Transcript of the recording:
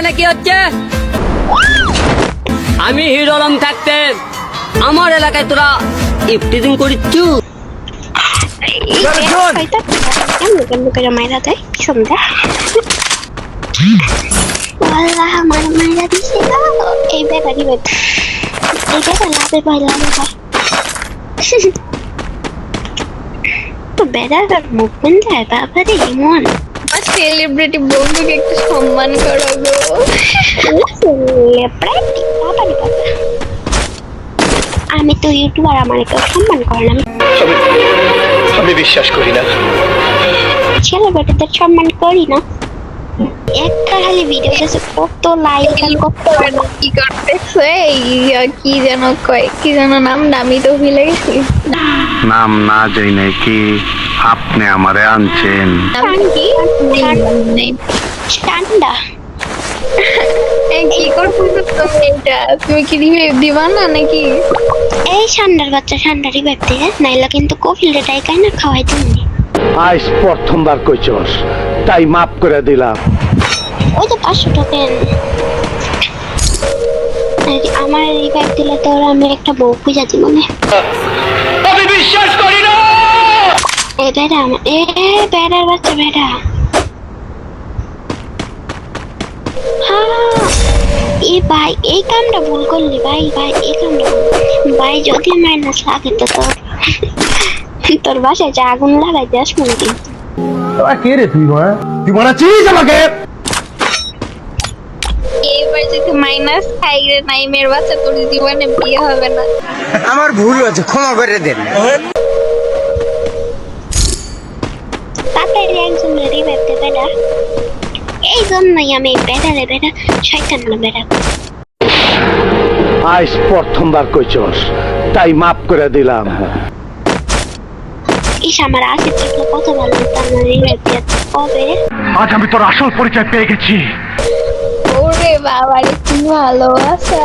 এখানে কি হচ্ছে? আমি হিরো রং থাকতে। আমার এলাকায় তোরা ইফটিজিং করিচ্ছু? করে মাইরা দেয় পিছন দেয় আল্লাহ আমার মাইরা দিছে গো। এই বেগারি এই বেগা লাভে ভাই লাভে ভাই তো বেড়ার মুভমেন্ট দেয় বাবারে এমন আমার সেলিব্রিটি বন্ধুকে একটু সম্মান করো গো সেলিব্রিটি বাবারে বাবা আমি তো ইউটিউবার আমার কেউ সম্মান করে না আমি আমি বিশ্বাস করি না। সেলিব্রিটিদের সম্মান করি না। একটা খালি ভিডিও গেছে কত লাইক আর কত কি করতেছে? কি যেন কয় কি যেন নাম নামি তো ভুলে গেছি। নাম না যাই নাকি আপনি আমারে আনছেন। ঠান্ডা। কি করতেছো তুমি? এটা তুমি কি রিভিউ দিবা না নাকি? এই ঠান্ডার বাচ্চা ঠান্ডারই ব্যাপতে নাইলে কিন্তু কফিল রেটাই কাই না খাওয়াই তুমি আজ প্রথমবার কইছস তাই মাফ করে দিলাম। ওই তো পাঁচশো টাকা আমার দিলে তো আমি একটা বউ খুঁজা দিব না আমি বিশ্বাস করি না এ বেড়া আমার এ বেড়ার বাচ্চা বেড়া। এ ভাই এই কামটা ভুল করলি ভাই ভাই এই কামটা ভাই যদি মাইনাস লাগে তো তোর তোর বাসায় যে আগুন লাগাই দেশ মনে কিন্তু কে রে তুই মা? তুই আমাকে? এবার যদি মাইনাস খাই রে বাচ্চা তোর জীবনে বিয়ে হবে না। আমার ভুল হয়েছে ক্ষমা করে দেন বেড়া এই জন্যই আমি বেড়ারে বেড়া শয়তান না বেড়া। আজ প্রথমবার কইছস তাই মাফ করে দিলাম। ইস আমার আশির থাকলে কত ভালো হতো আমার রিভাইভ দিয়ে কবে? আজ আমি তোর আসল পরিচয় পেয়ে গেছি। ওরে বাবা রে কি ভালোবাসা।